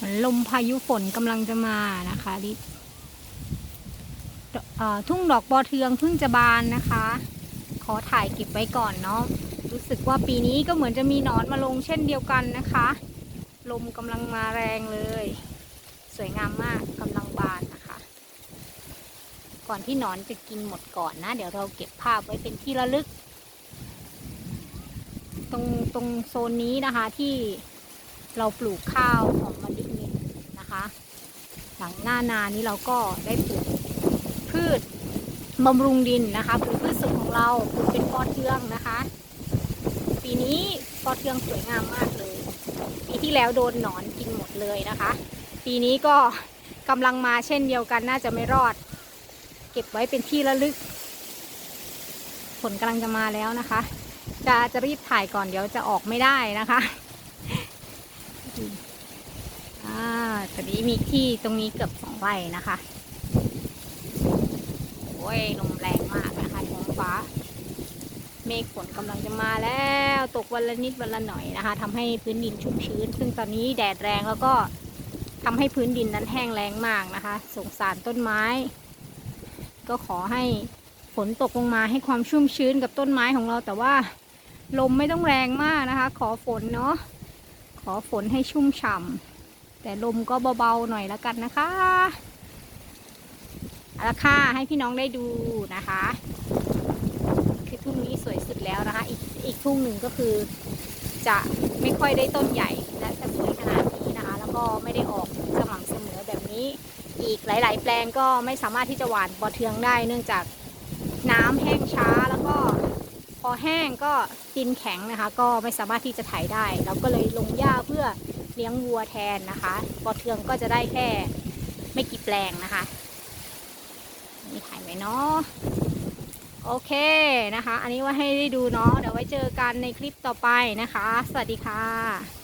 เหมือนลมพายุฝนกำลังจะมานะคะลิทุ่งดอกปอเทืองเพิ่งจะบานนะคะ ขอถ่ายเก็บไว้ก่อนเนาะรู้สึกว่าปีนี้ก็เหมือนจะมีหนอนมาลงเช่นเดียวกันนะคะ ลมกำลังมาแรงเลย สวยงามมากกำลังบานนะคะ ก่อนที่หนอนจะกินหมดก่อนนะ เดี๋ยวเราเก็บภาพไว้เป็นที่ระลึก ตรงตรงโซนนี้นะคะที่ เราปลูกข้าวหอมมะลินินนะคะ หลังหน้านานี้เราก็ได้ปลูกพืชบำรุงดินนะคะปลูกพืชสวนของเราปลูกเป็นปอเทืองนะคะ ปีนี้ปอเทืองสวยงามมากเลย ปีที่แล้วโดนหนอนกินหมดเลยนะคะ ปีนี้ก็กำลังมาเช่นเดียวกันน่าจะไม่รอด เก็บไว้เป็นที่ระลึก ผลกำลังจะมาแล้วนะคะ จะจะรีบถ่ายก่อนเดี๋ยวจะออกไม่ได้นะคะ อ่าตอนนี้มีที่ตรงนี้เกือบสองไร่นะคะโอ้ยลมแรงมากนะคะท้องฟ้า เมฆฝนกำลังจะมาแล้วตกวันละนิดวันละหน่อยนะคะทำให้พื้นดินชุ่มชื้น ซึ่งตอนนี้แดดแรงแล้วก็ทำให้พื้นดินนั้นแห้งแล้งมากนะคะสงสารต้นไม้ ก็ขอให้ฝนตกลงมาให้ความชุ่มชื้นกับต้นไม้ของเราแต่ว่าลมไม่ต้องแรงมากนะคะ ขอฝนเนาะ ขอฝนให้ชุ่มฉ่ำแต่ลมก็เบาๆหน่อยแล้วกันนะคะเอาละค่ะให้พี่น้องได้ดูนะคะ คือทุ่งนี้สวยสุดแล้วนะคะ อีกอีกทุ่งหนึ่งก็คือจะไม่ค่อยได้ต้นใหญ่และจะสวยขนาดนี้นะคะ แล้วก็ไม่ได้ออกสม่ำเสมอแบบนี้ อีกหลาย ๆ แปลงก็ไม่สามารถที่จะหว่านปอเทืองได้ เนื่องจากน้ำแห้งช้าแล้วก็ อแห้งก็ดินแข็งนะคะ ก็ไม่สามารถที่จะไถได้ เราก็เลยลงหญ้าเพื่อเลี้ยงวัวแทนนะคะปอเทืองก็จะได้แค่ไม่กี่แปลงนะคะนี่ถ่ายไว้เนาะโอเคนะคะ อันนี้ว่าให้ได้ดูเนาะเดี๋ยวไว้เจอกันในคลิปต่อไปนะคะ สวัสดีค่ะ